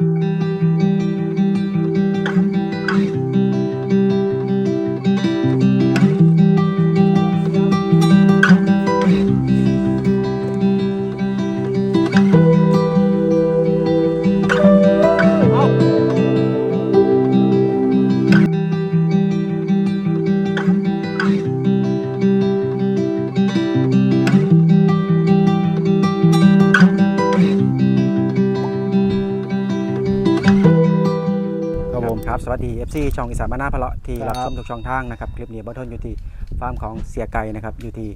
ครั ช่องอีสานบ้านนาพะเลาะที่ครับรับชมทุกช่องทางนะครับคลิปนี้บัทนอยู่ที่ฟาร์มของเสียไก่นะครับอยู่ที่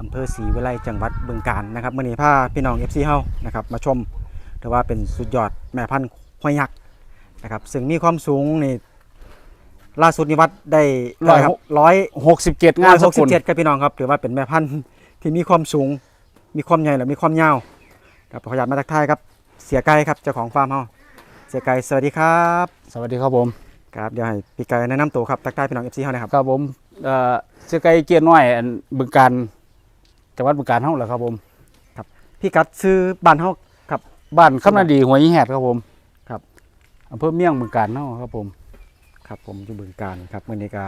อำเภอศรีวิไลจังหวัดบึงกาฬนะครับมื่อนี้พาพี่น้อง FC เฮานะครับมาชมถือว่าเป็นสุดยอดแม่พันธุ์ควายยักษ์นะครับซึ่งมีความสูงนี่ล่าสุดนิวัดได้เท่าไหร่ครับร้อยหกสิบเจ็ดงานหสกสิกุบลเจ็ดครับพี่น้องครับถือว่าเป็นแม่พันธุ์ที่มีความสูง มีความใหญ่และมีความยาวครับขออนุญาตมาทักทายครับเสียไก่ครับเจ้าของฟาร์มเฮาเสียไก่สวัสดีครับ สวัสดีครับผม ครับเดี๋ยวให้พี่ไก่แนะนำตัวครับทักทายพี่น้อง FC เฮาหนะครับครับผมเอ่อเสื้อไก่เกียร์น้อยอันบึงการจังหวัดบึงการเฮาแหละครับผม พี่กัดซื้อบ้านเฮาครับ บ้านคำนาดีหัวหินแหดครับผมครับ อำเภอเมียงบึงการเฮาครับผมครับผมอยู่บึงการครับมื้อนี้ก็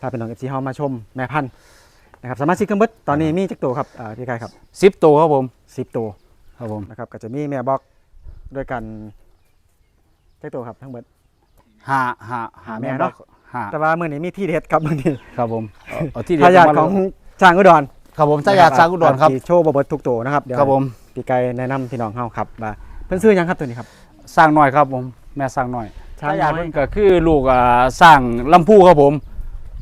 พาพี่น้อง FC เฮามาชมแม่พันธุ์นะครับสมาชิกกันเบิดตอนนี้มีจักตัวครับอ่าพี่ไก่ครับสิบตัวครับผม10ตัวครับผมนะครับก็จะมีแม่บอกด้วยกันจักตัวครับทั้งเบิด หาหาหาแม่เนาะหาแต่ว่ามื้อนี้มีที่เด็ดครับมื้อนี้ครับผมเอาเอาที่เดียวทายาทมของช้างอุดรครับผมทายาทสร้างอุดรครับที่โชว์บ่เบิดทุกตัวนะครับเดี๋ยวครับผมพี่ไก่แนะนำพี่น้องเฮาครับว่าเพิ่นซื้อหยังครับตัวนี้ครับสร้างน้อยครับผมแม่สร้างน้อยช้างทายาทน้อยเพิ่นก็คือลูกอ่าสร้างลำพูครับผม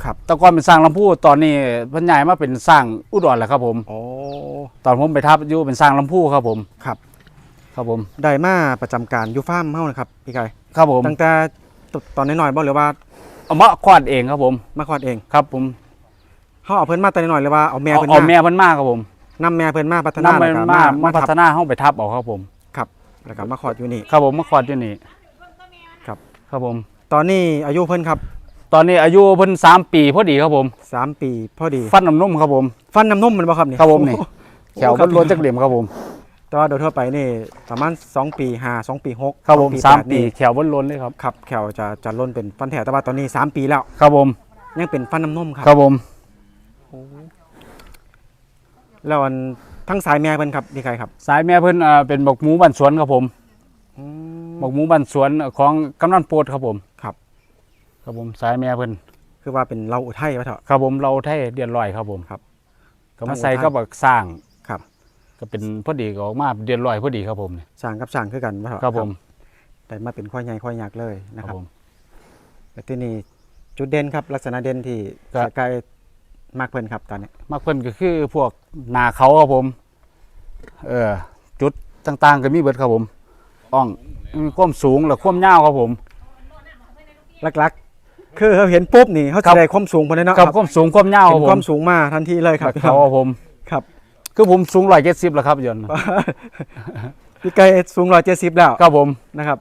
ครับแต่ก่อนเป็นสร้างลำพูตอนนี้เพิ่นย้ายมาเป็นสร้างอุดรแล้วครับผมโอ้ตอนผมไปทับอยู่เป็นสร้างลำพูครับผมครับ ครับผมได้มาประจำการอยู่ฟาร์มเฮานะครับพี่ไก่ครับผมตั้งแต่ ตตอนน้อยๆบ่หรือว่าเอามาควาดเองครับผม มาคลอดเองครับ ผมเฮาเอาเพิ่นมาแต่น้อยๆหรือว่าเอาแม่เอาเพิ่นเอามาแม่เพิ่นมาครับผมนำแม่เพิ่นมาพัฒนานํแล้วมันก็มามามามาพัทับฒนาห้องไปทับเอาครับผมแล้วก็มาคลอดอยู่นี่ครับผมมาควาดอยู่นี่ครับ ครับผม ตอนนี้อายุเพิ่นครับตอนนี้อายุเพิ่นสามปีพอดีครับผมสามปีพอดี ฟันน้ำนมครับผม ฟันน้ำนมมันบ่ครับนี่ครับผมนี่โอ้แขวโอ้ครัเพิ่นล้นจักเหลี่ยมครับผม แต่ว่าโดยทั่วไปนี่ประมาณ2ปี5 2ปี6ครับผม2สามแปดปีนี่แขวเพิ่นล้นเลยครับครับแขวจะจะล้นเป็นฟันแถวแต่ว่าตอนนี้ 3 ปีแล้วครับผมยังเป็นฟันน้ำนมครับครับผมแล้วอันทั้งสายแม่เพิ่นครับพี่ไก่ครับ สายแม่เพิ่นอ่าเป็นบักหมูบ้านสวนครับผมอืมบักหมูบ้านสวนของกำนันโปรดครับผมครับ ครับผมสายแม่เพิ่นคือว่าเป็นเราอุทัยว่าเถอะครับผมเราไทยเดือนลอยครับผมครับก็มาใส่ก็บักสร้างครับ ก็เป็นพอดีก็ออกมาเดือนลอยพอดีครับผมเนี่ยสร้างกับสร้างคือกันว่าเถอะครับผมแต่มาเป็นข้อยใหญ่ข้อยยักษ์เลยนะคครัรับบผม แต่ที่นี่จุดเด่นครับลักษณะเด่นที่ครับเสียไก่มากเพิ่นครับตอนนี้มากเพิ่นก็คือพวกหนาเขาครับผม เออจุดต่างๆ ก็มีเบิดครับผมอ่องมีความสูงและความยาวครับผม หลักๆ คือเขาเห็นปุ๊บนี่เขาครัจะบ ได้ความสูงคนนี้เนาะกับความสูงความยาวคเห็รับนผความมสูงมาทันทีเลยครับและเขาครับผม ครับคือผมสูงร้อยเจ็ดสิบแล้วครับยนต์พี่ไก่สูงร้อยเจ็ดสิบแล้วครับผมนะครับ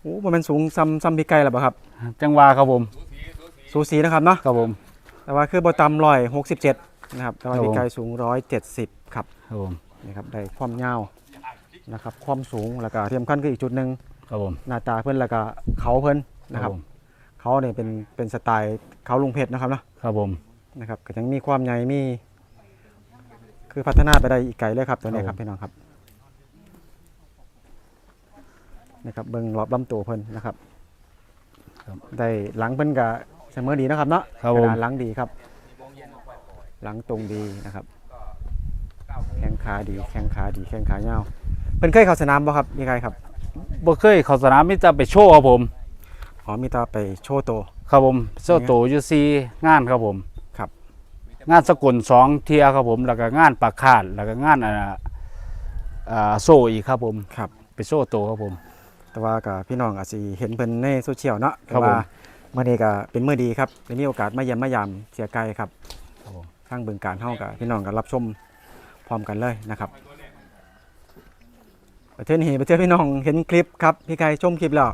โอ้มันเป็นสูงซ้ำซ้ำพี่ไก่แล้วเปล่าครับ จังหวาครับผมสูสีนะครับเนาะครับผมแต่ว่าคือบต่ำร้อยหกสิบเจ็ดนะครับแต่ว่าครับผมพี่ไก่สูงร้อยเจ็ดสิบครับครับผมนี่ครับได้ความยาวนะครับความสูงแล้วก็ที่สำคัญคืออีกจุดหนึ่งครับผมหน้าตาเพิ่นแล้วก็เขาเพิ่นนะครับผมเขาเนี่ยเป็นเป็นสไตล์เขาลุงเพชรนะครับเนาะครับผมนะครับก็ยังมีความใหญ่มี คือพัฒนาไปได้อีกไกลเลยครับตัวนี้ครับพี่น้องครับนะครับเบิ่งรอบลำตัวเพิ่นนะครับครับได้หลังเพิ่นก็เสมอดีนะครับเนาะครับผมขนาดหลังดีครับ หลังตรงดีนะครับ แข้งขาดีแข้งขาดีแข้งขายาวเพิ่นเคยเข้าสนามบ่ครับมีใครครับบ่เคยเข้าสนามมิจะไปโชว์ครับผม อ๋อมีแตาไปโชว์ตัว ครับผมโชว์โตวอยู่ซีงานครับผมครับ งานสกุลสองเทียครับผมแล้วก็งานปากคาดแล้วก็งานอ่าอ่าโซ่อีกครับผมครับ ไปโซ่โตวครับผม แต่ว่ากับพี่น้องอาจสิเห็นเพิ่นในโซเชียลเนาะครับแต่ว่าผมเมื่อนี้ก็เป็นมื้อดีครับได้มีโอกาสมาเยี่ยมมายามเสียไกลครับครับผมทางบึงการเฮากับพี่น้องก็รับชมพร้อมกันเลยนะครับประเทศนี้ประเทศพี่น้องเห็นคลิปครับพี่ไก่ชมคลิปแล้ว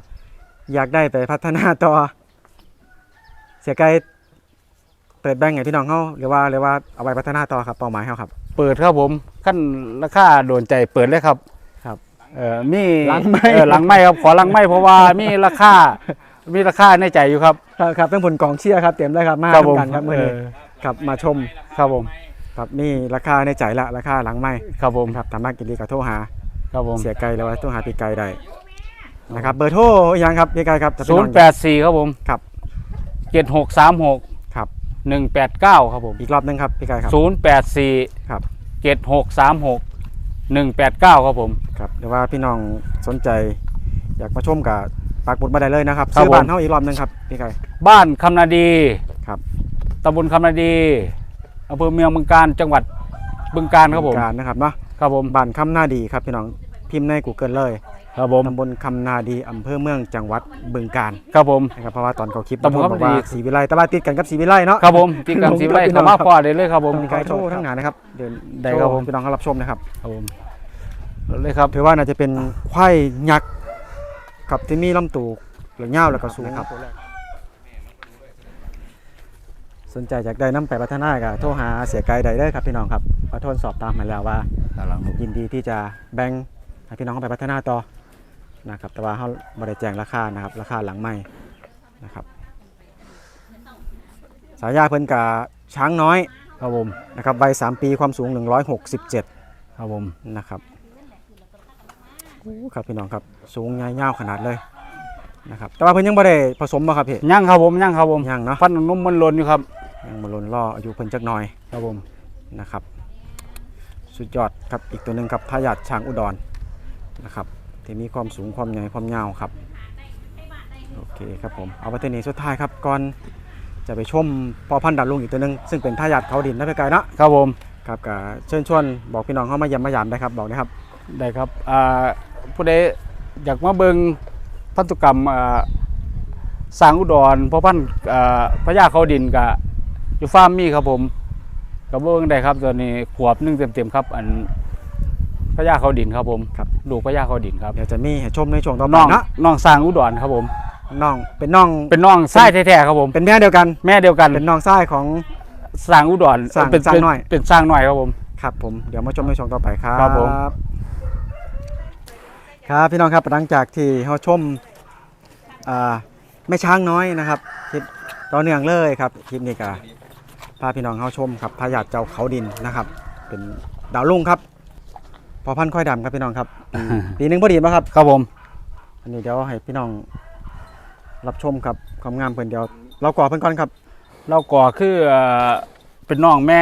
อยากได้ไปพัฒนาต่อ เสียไกล เปิดแบงค์ให้พี่น้องเฮาหรือว่าหรือว่าเอาไปพัฒนาต่อครับเป้าหมายเฮาครับ เปิดครับผมขั้นราคาโดนใจเปิดเลยครับครับเออมีหลังไม้เออหลังไม้ครับขอหลังไม้เพราะว่ามีราคามีราคาในใจอยู่ครับครับครับทั้งผลกองเชียร์ครับเต็มเลยครับมาครับผมทำกันครับมื่อนี้เออครับมาชมครับผมครับมีราคาในใจละราคาหลังไม้ครับผมครับสามารถกินดีกับโทรหาครับผมเสียไกลแล้วว่าโทรหาพี่ไกลได้นะครับเบอร์โทรยังครับพี่ไกลครับถ้าศูพี่นองย์แปดสี่ครับผมครับเจ็ดหกสามหกครับหนึ่งแปดเก้าครับผม อีกรอบหนึงครับพี่ไกลครับศูนย์แปดสี่ครับเจ็ดหกสามหกหนึ่งแปดเก้าครับผม ครับหรือว่าพี่น้องสนใจ อยากมาชมกับปักหมุดมาได้เลยนะครับครับซื้อบ้านผมเท่าอีกรอบหนึงครับพี่ไกลบ้านคำนาดีครับ ตำบลคำนาดีอำเภอเมืองบึงการจังหวัดบึงการครับผม การนะครับเนาะครับผม บ้านคำนาดีครับพี่น้องพิมพ์ใน Google เลย ครับผมตำบลคำนาดีอำเภอเมืองจังหวัดบึงกาฬครับผม นะครับเพราะว่าตอนเขาคลิปตำบลบคำอนากดีว่าสีวิไลแต่ว่าติดกันกับสีวิไลเนาะ ครับผมที่กำสีไร่พี่น้เขาองมาครับพอได้เลยครับผมมีการโชว์ทั้งงานนะครับเดินได้ครับผมโชว์พี่น้องเขารับชมนะครับครับผมเลยครับถือว่าน่าจะเป็นควายยักษ์กับที่มีลำตูเหลืองยาวแล้วก็สูงครับ สนใจอยากได้น้ำไปพัฒนาก็โทรหาเสียไกลได้เลยครับพี่น้องครับขอโทษสอบตามมาแล้วว่า ยินดีที่จะแบ่งให้พี่น้องเขาไปพัฒนาต่อ นะครับ แต่ว่าเขาบริแจงราคานะครับ ราคาหลังไม่นะครับ สายยาเพิ่นกับช้างน้อยครับผมนะครับวัย3ปีความสูง 167ครับผมนะครับโอ้ครับพี่น้องครับสูงใหญ่ยาวขนาดเลยนะครับแต่ว่าเพิ่นยังบ่ได้ผสมบ่ครับพี่ย่างครับผมย่างครับผมยังเนาะฟันนุ่มมันหลนอยู่ครับยังบ่ล้นล่ออายุเพิ่นจักหน่อยครับผมนะครับ สุดยอดครับอีกตัวหนึ่งครับทายาทช้างอุดรนะครับ ที่มีความสูงความใหญ่ความยาวครับโอเคครับผมเอาไปตัวนี้สุดท้ายครับก่อนจะไปชมพอพันธุ์ดัดลุงอีกตัวหนึ่งซึ่งเป็นทายาทเขาดินนะพี่กายเนาะครับผมครับก็เชิญชวนบอกพี่น้องเข้ามาเยี่ยมมายามได้ครับบอกนะครับได้ครับอ่าผู้ใดอยากมาเบิงพันธุกรรมอ่าสร้างอุดรเพราะพันธุ์อ่าพญาเขาดินกับอยู่ฟาร์มมีครับผมกับเบิงได้ครับตัวนี้ขวบหนึงเต็มๆครับอัน พญาเขาดินครับผมครับ ลูกพญาเขาดินครับเดี๋ยวจะมีให้ชมในช่วงต่อไปน้องเนาะน้องสร้างอุดรครับผม น้องเป็นน้องเป็นน้องไส้แท้ๆครับผม เป็นแม่เดียวกัน แม่เดียวกัน เป็นน้องชายของสร้างอุดรสร้างเป็นสร้างน้อย เป็นสร้างน้อยครับผม ครับผม เดี๋ยวมาชมในช่วงต่อไปครับ ครับผม ครับพี่น้องครับหลังจากที่เราชมอ่าแม่ช้างน้อยนะครับคลิปต่อเนื่องเลยครับคลิปนี้ก็พาพี่น้องเข้าชมครับพายาทเจ้าเขาดินนะครับ เป็นดาวลุ่งครับ พอพันธุ์ค่อยดำครับพี่น้องครับ ปีปีหนึงพอดีป่ะครับ ครับผม อันนี้เดี๋ยวให้พี่น้องรับชมครับความงามเพิ่นเดียว เราก่อเพิ่นก่อนครับ เราก่อคือเอ่อเป็นน้องแม่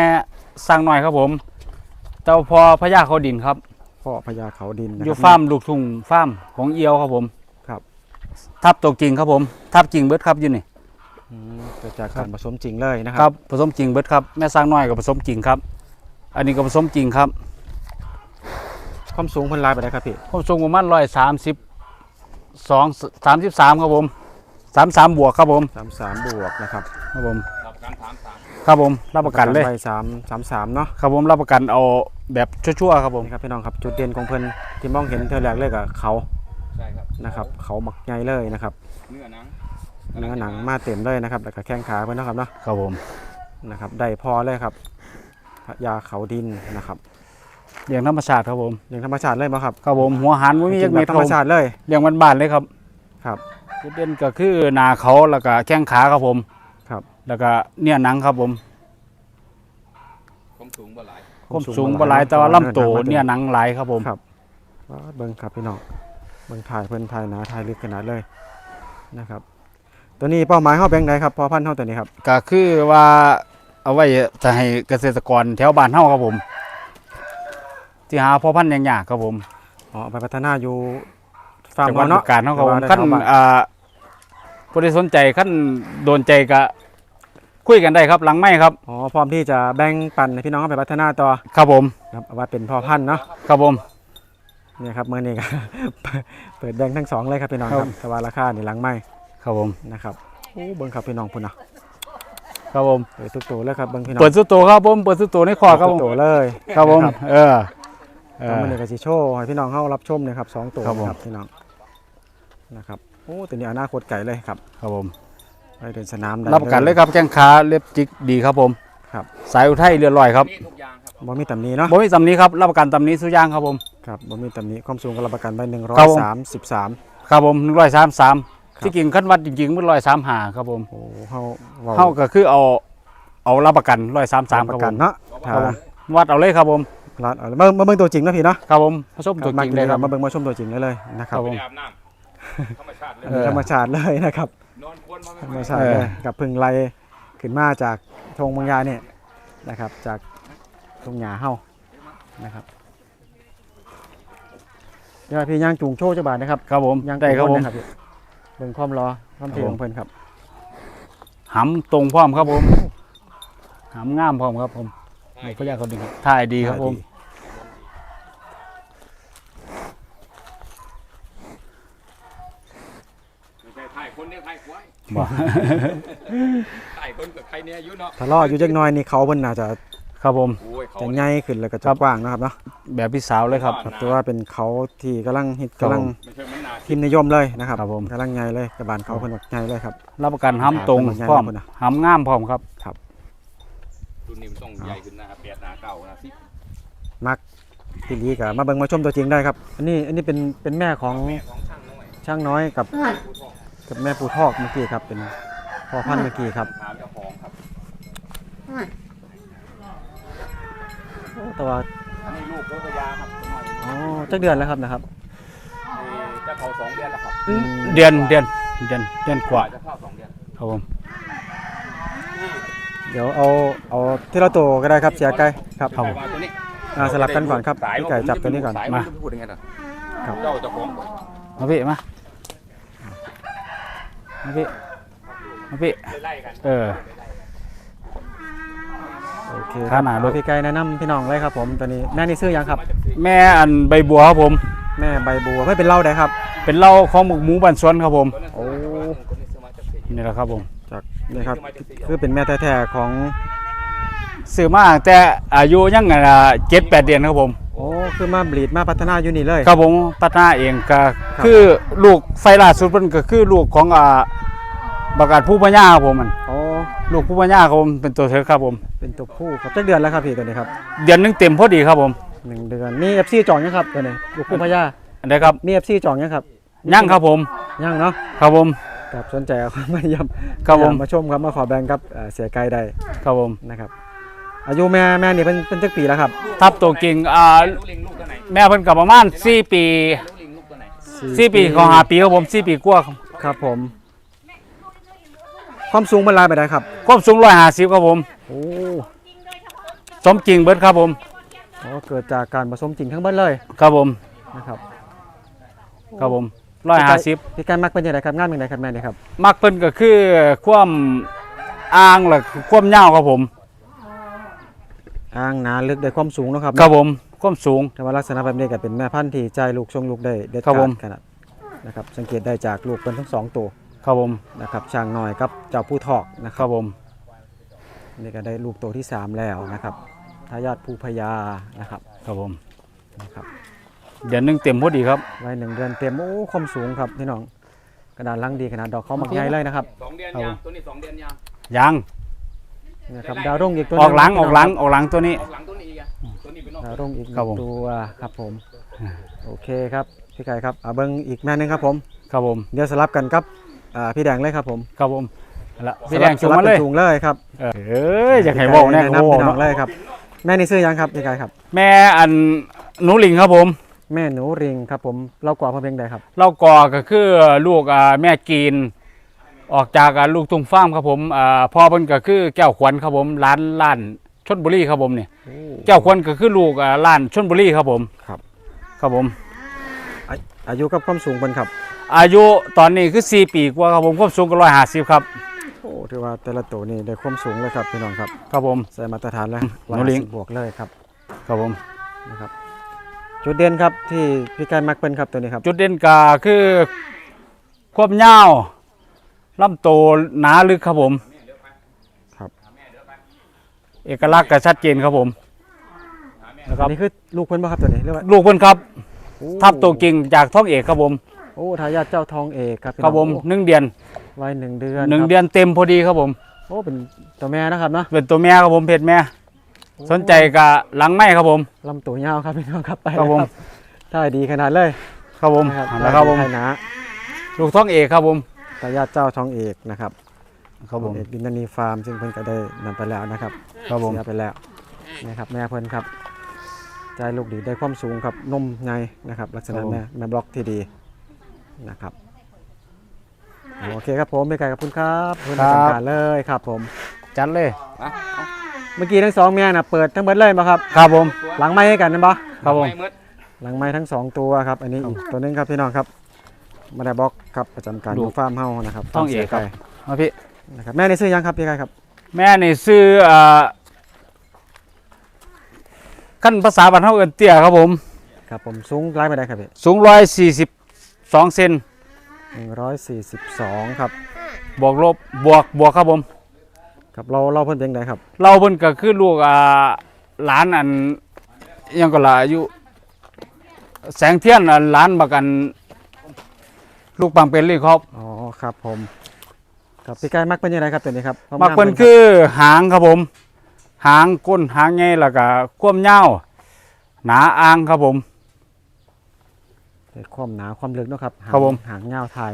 สร้างน้อยครับผมเจ้าพอพญาเขาดินครับพ่อพญาเขาดินนะคอยู่รับฟาร์มลูกทุ่งฟาร์มของเอียวครับผมครับ ทับตัวจริงครับผมทับจริงเบิดครับอยู่นี่อืมเกิดจากการผสมจริงเลยนะคครัรับบผสมจริงเบิดครับแม่สร้างน้อยกับผสมจริงครับ อันนี้ก็ผสมจริงครับ ความสูงเพิ่นลายไปได้ครับพี่ผมสูงประมาณร้อยสามสิบสองสามสิบสามครับผมสามสามบวกครับผมสามสามบวกนะครับครับผมครับผมรับประกันเลยไปสามสามสามเนาะครับผมรับประกันเอาแบบชั่วๆครับผมนี่ครับพี่น้องครับจุดเด่นของเพิ่นที่มองเห็นเธอแรกเลยกับเขาใช่ครับนะครับ เขาบักใหญ่เลยนะครับเนื้อหนังเนื้อหนังมาเต็มเลยนะครับแล้วก็แข้งขาเพิ่นเนาะครับเนาะครับผมนะครับได้พอเลยครับพระยาเขาดินนะครับ เลี้ยงธรรมชาติครับผมเลี้ยงธรรมชาติเลยมั้ครับครับผมหัวหันไม่มีกิยันกแบเม็บดธรครรัมบชาติเลยเลี้ยงบ้านๆเลยครับครับจุดเด่นก็คือหนาเขาแล้วก็แข้งขาครับผมครับ แล้วก็เนี่ยหนังครับผมความสูงบ่หลายก้มสูงบหลายแต่ว่าลำตัวเนี่ยหนังหลายครับผมครับว้าเบิ่งครับพี่น้องเบิ่งถ่ายเพิ่นถ่ายหนาถ่ายลึกขนาดเลยนะครับตัวนี้เป้าหมายเฮาแบ่งใดครับพอพันธุ์เฮาตัวนี้ครับก็คือว่าเอาไว้จะให้เกษตรกรแถวบ้านเฮาครับผม ที่หาพ่อพันธุ์อย่างยากครับผมอ๋อเอาไปพัฒนาอยู่ฟาร์มจังหวัดเนาะบึงการเฮาครับผมหรือว่าได้ขั้นเข้าบ้านอ่าผู้ใดสนใจขั้นโดนใจก็คุยกันได้ครับหลังไม้ครับอ๋อพร้อมที่จะแบ่งปันให้พี่น้องเอาไปพัฒนาต่อครับผมครับเอาไว่าเป็นพ่อพันธุ์เนาะครับผมเนี่ยครับเมื่อนี้ก็เปิดแบ่งทั้งสองเลยครับพี่น้องคครัรับบแต่ว่าราคานี่หลังไม่ครับผมนะครับโอ้เบิ่งครับพี่น้องพุ่นเนาะครับผมเปิดทุกตัวเลยครับเบิ่งพี่น้องเปิดสุดโตวครับผมเปิดสุดโตวในคอครับทุผกมตัวเลยครับผมนะเออ เอแล้วอมื่อนี้ก็สิโชว์ให้พี่น้องเข้ารับชมนะครับสองตัวครับผมนะครับพี่น้องนะครับโอ้ตัวนี้อนาคตไก่เลยครับ ครับผมไปเดินสนามได้รับประกันเลยครับแข้งขาเล็บจิกดีครับผมครับสายอุทัยเรือลอยครับนี่ทุกอย่างครับบ่มีตำหนี้เนาะบ่มีตำหนี้ครับรับประกันตำหนี้สุอยางครับผมคครับบ่มีตำหนิความสูงก็รับประกันไว้ครับผม133ครับผมหนึ่งร้อยสามสามครับที่จริงขั้นวัดจริงๆมันร้อยสามหาครับผมโอ้เฮาว้เท่าก็คือเอาเอารับประกันร้อยสามสามรับคปรับระผกันมเนาะคถ้ารับผมวัดเอาเลยครับผม รัดเอามามาเบิ่งตัวจริงนะพี่เนาะครับผมผสมตัวมาจริงเลยครับมาเบิ่งมาชมตัวจริงได้เลยนะคครัรับบผมอาบน้ำธรรมชาติเลยเออธรรมชาติเลยนะครับนอนควนมาธรไม่รมชาติเลยกับพึ่งไล่ขึ้นมาจากทงบางยาเนี่ยนะครับ จากทงหญ้าเฮานะครับเดี๋ยวพี่ย่างจูงโชว์เจ้าบาทนะครับครับผมย่างได้ครับผมนะครับพี่เบิ่งความรอความเทีครับผมของเพิ่นครับหำตรงพร้อมครับผมหำงามพร้อมครับผมนี่พระยาเขาดีครับถ่ายดีครับผม ใช่ถ่าย คนเนี่ยถ่ายควายบ่ถ่ายคนกับใครเนี่ยอายุเนาะถ้ารออยู่จักหน่อยนี่เขาเพิ่นน่าจะครับผม โอ้ยเขาจะใหญ่ขึ้นแล้วก็คจะรับ กว้างนะครับเนาะแบบพี่สาวเลยครับ ครับ แต่ว่าเป็นเขาที่กำลังฮิตครับกำลังไม่ใช่มันนาพิมพ์นิยมเลยนะครับครับผม กำลังใหญ่เลยกระบาลเขาเพิ่นบอกใหญ่เลยครับ รับประกันหำตรงครับพร้อมผมหำงามพร้อมครับ รุ่นนี้มันต้องใหญ่ขึ้นนะครับแปดหนาเก่านะสิมักพี่ลีก็มาเบิ่งมาชมตัวจริงได้ครับ อันนี้อันนี้เป็นเป็นแม่ของแม่ของช่างน้อยช่างน้อยกับผู้ทอง กับแม่ปูทอกเมื่อกี้ครับ เป็นพ่อพันธุ์เมื่อกี้ครับถามเจ้าของครับ โอ้แต่ว่าอันนี้ลูกเพื่อพยาครับน้อยอ๋อจักเดือนแล้วครับนะครับนี่จะเข้าสองเดือนแล้วครับเดือนเดือนเดือนเดือนกว่าจะเข้าสองเดือนครับผมเดี๋ยวเอาเอาที่เราโตก็ได้ครับเสียไก่ครับครับไปวางตัวนี้อ่าสลับกันก่อนครับสายพี่ไก่จับตัวนี้ก่อน สายมาพูดยังไงล่ะครับ เจ้าเจ้าของก่อนมาพี่มา มาพี่มาพี่ไล่กันเออโอเคขนาดรถพี่ไก่แนะนำพี่น้องเลยครับผมตัวนี้แม่นี่ซื้อยังครับ แม่อันใบบัวครับผม แม่ใบบัวไม่เป็นเหล่าได้ครับ เป็นเหล้าของหมกหมูบันสวนครับผมโอ้นี่แหละครับผมจากนี่ครับคือเป็นแม่แท้ๆของซื้อมาตั้งแต่อายุยังไงล่ะเจ็ดแปดเดือนครับผมโอ้คือมาบลีดมาพัฒนาอยู่นี่เลย ครับผมพัฒนาเองก็ครับคือลูกไฟล่าสุดมันก็คือลูกของอ่าบักอาจผู้พญาครับผมมันโอ้ลูกผู้พญาครับผมเป็นตัวเธอครับผม เป็นตัวผู้ครับจักเดือนแล้วครับพี่ตัวนี้ครับเดือนหนึงเต็มพอดีครับผมหนึ่งเดือนมีเอฟซีจองยังครับตัวนี้ลูกคู่พญาอันนี้ครับมีเอฟซีจองยังครับยั่งครับผมยังเนาะครับผมครับสนใจเอามาเยี่ยมครับผมมาชมครับมาขอแบ่งกับเอ่อเสียไกลได้ครับผมนะครับ อายุแม่แม่นี่เป็นเป็นจักปีแล้วครับทับตัวกิ่งอ่าลูกลิงลูกตัวไหนแม่เพิ่นกับประมาณ4ปีลูกลิงลูกตัวไหน4ปีของ5ปีครับผม4ปีกว่าครับครับผม ความสูงมันลายไปได้ครับ ความสูง150ครับผมโอ้สมจริงเบิดครับผมโหเกิดจากการผสมจริงทั้งเบิดเลยครับผมนะครับครับผม150พี่ไก่มักเป็นยังไงครับงานเป็นยังไงครับแม่นี่ครับมักเพิ่นก็คือความอ้างและความยาวครับผม อ่างหนาลึกได้ความสูงเนาะครับครับผมความสูง แต่ว่าลักษณะแบบนี้ก็เป็นแม่พันธุ์ที่ใจลูกทรงลูกได้เด็ดครับขาผดม ขนาดนะครับสังเกตได้จากลูกเป็นทั้งสองตัวครับผมนะครับช่างน้อยกับเจ้าผู้ทอกนะคครับรับผมนี่ก็ได้ลูกตัวที่3แล้วนะครับทายาทผู้พญานะครับครับผม นะครับ เดือนหนึงเต็มพอดีครับ ไว้หนึ่งเดือนเต็มโอ้ความสูงครับพี่น้อง กระดานลังดีขนาดดอกเขาหมักใหญ่เลยนะครับ สองเดือนครับยางตัวนี้สองเดือนยางยัง นะครับดาวรุ่งอีกตัวออกหลังนึ่ออกหลังออกหลังตัวนี้ ออกหลังตัวนี้อีกอะตัวนี้เป็นนอกดาวรุ่งอีกหครับนึ่ผมงตัวครับผม โอเคครับพี่ไก่ครับเอาเบิ้งอีกแม่หนึงครับผม ครับผมเดี๋ยวสลับกันครับอ่าพี่แดงเลยครับผมครับผมเอาละพี่สแดลังบจุงสลับมาเลยป็นจูงเลยครับเออเอ้ยอยากให้บอกแน่แนะเขานำบอพี่กน้องเนาะเลยครับ แม่นี่ซื้อยังครับพี่ไก่ครับ แม่อันหนูหลิงครับผม แม่หนูริงครับผมเรากว่าพอเพียงใดครับ เล่ากอก็คือลูกอ่าแม่กีน ออกจากอ่าลูกทุ่งฟาร์มครับผมอ่าพ่อเพิ่นก็คือแก้วขวัญครับผมร้านร้านชนบุรีครับผมเนี่ยแก้วขวัญก็คือลูกอ่าร้านชนบุรีครับผมครับ ครับผมอาอายุกับความสูงเป็นครับ อายุตอนนี้คือ 4 ปีกว่าครับผมความสูงก็150ครับโอ้ถือว่าแต่ละตัวนี่ได้ความสูงเลยครับพี่น้องครับครับผมใส่มาตรฐานแล้วหนูลิง150บวกเลยครับ ครับผมนะครับจุดเด่นครับที่พี่ไก่มักเป็นครับตัวนี้ครับ จุดเด่นก็คือความยาว ลำโตวหนาลึกครับผมครับ เอกลักษณ์ก็ชัดเจนครับผมนะครับอันนี้คือลูกเพิ่นบ่ครับตัวนี้หรือว่าลูกเพิ่นครับ โอ้ทับตัวกิ่งจากท้องเอกครับผมโอ้ทายาทเจ้าทองเอกครับพี่ครับผมน้องหนึ่งเดือนโอ้ไว้หนึ่งเดือนหนึ่งครับเดือนเต็มพอดีครับผม โอ้เป็นตัวแม่นะครับเนาะเป็นตัวแม่ครับผมเพศแม่ สนใจกับหลังไม้ครับผม ลำตัวยาวครับพี่น้องครับไปครับผมเลยถ่ายดีขนาดเลยครับผมนะครับแล้วครับผมถ่ายหนาลูกท้องเอกครับผม ทายาทเจ้าทองเอกนะครับครับผมเอกดินนีฟาร์มซึ่งเพิ่นก็ได้นำไปแล้วนะครับครับผมเสียไปแล้วนะครับแม่เพิ่นครับใจลูกดีได้ความสูงครับนมใหญ่นะครับ ลักษณะแม่แม่บล็อกที่ดีนะครับโอเคครับผมไม่ไกลกับคุณครับคุณทำการเลยครับผมจัดเลยอะเอาเมื่อกี้ทั้งสองแม่น่ะเปิดทั้งหมดเลยป่ะครับครับผม หลังไม้ให้กันนะบ่ครับผมไม่มืดหลังไม้ทั้งสองตัวครับ อันนี้อีกตัวหนึงครับพี่น้องครับ มาได้บล็อกครับประจำการดูของฟาร์มเฮานะครับต้องเอกครับ มาพี่นะครับแม่ในซื้อยังครับพี่ไก่ครับแม่นี่ซื้ออ่าขั้นภาษาบ้านเฮาเอิ้นเตี้ยครับผม ครับ ผมสูงไล่ไปได้ครับพี่สูง142เซนหนึ่งร้อยสี่สิบสองครับบวกลบบวกบวกครับผม ครับเราเราเพิ่นเป็นไงครับเราเพิ่นก็คือลูกอ่าหลานอันอิหยังก็ล่ะอายุแสงเทียนอันหลานบักอัน ลูกปังเป็นเลยครับอ๋อครับผมครับพี่ไก่มักเป็นยังไงครับตัวนี้ครับความมักงเพิ่นรับคือหางครับผม หางก้นหางใหญ่แล้วก็ความยาวหนาอ่างครับผมเกิดความหนาความลึกเนาะครับหางครับผมหางเงาวไทย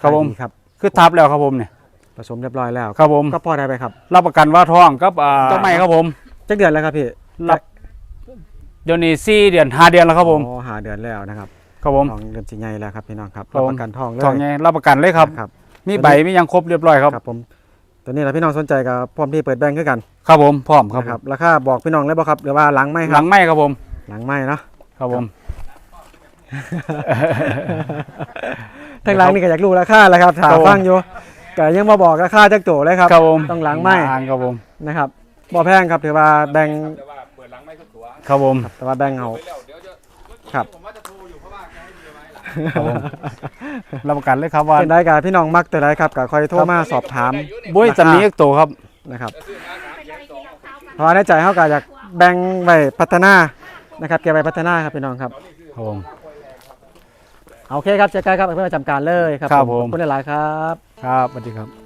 ครับผมดีครับคือทับแล้วครับผมเนี่ยผสมเรียบร้อยแล้วครับผมก็พอได้ไปครับ รับประกันว่าท้องกับอ่าเจ้าไม่ครับผมจักเดือนแล้วครับพี่รับเดี๋ยวนี้สี่เดือนห้าเดือนแล้วครับผมอ๋อหาเดือนแล้วนะครับ ครับผมทองเดือนสิใหญ่แล้วครับพี่น้องครับครับรับผมประกันทองเลยท้องไงรับประกันเลยครับครับมีใบมีหยังครบเรียบร้อยครับครับผมตัวนี้แหละพี่น้องสนใจกับพร้อมที่เปิดแบงก์คือกัน ครับผมพร้อมครับนะครับราคาบอกพี่น้องเลยบ่ครับหรือว่าหลังไม่คหรัลับงไม่ครับผม หลังไม่เนาะครับผมทางหลังนี่ก็อยากรู้ราคาแล้วครับถาครับผมฟังอยู่ก็ยังมาบอกราคาจักโตเลยครับครับผมต้องหลังไม้อ่างครับผมนะครับบ่แพงครับถือว่าแบ่งแต่ว่าเปิดหลังไม่ทุกตัวครับผมแต่ว่าแบ่งเอาไปแล้วเดี๋ยวจะครับ ครับผมรับประกันเลยครับว่าเป็นได้กับพี่น้องมักตัวใดครับก็คอยโทรมาสอบถามบุ้ยจะมีอีกตัวครับนะครับซื้อมาสามแสนสองเพราะว่าในใจเขาก็อยากแบ่งไว้พัฒนานะครับเก็บไว้พัฒนาครับพี่น้องครับครับผมโอเคครับเจ๊ไก่ครับเพื่อนประจำการเลยครับครับผมขอบคุณหลายๆครับ ครับสวัสดีครับ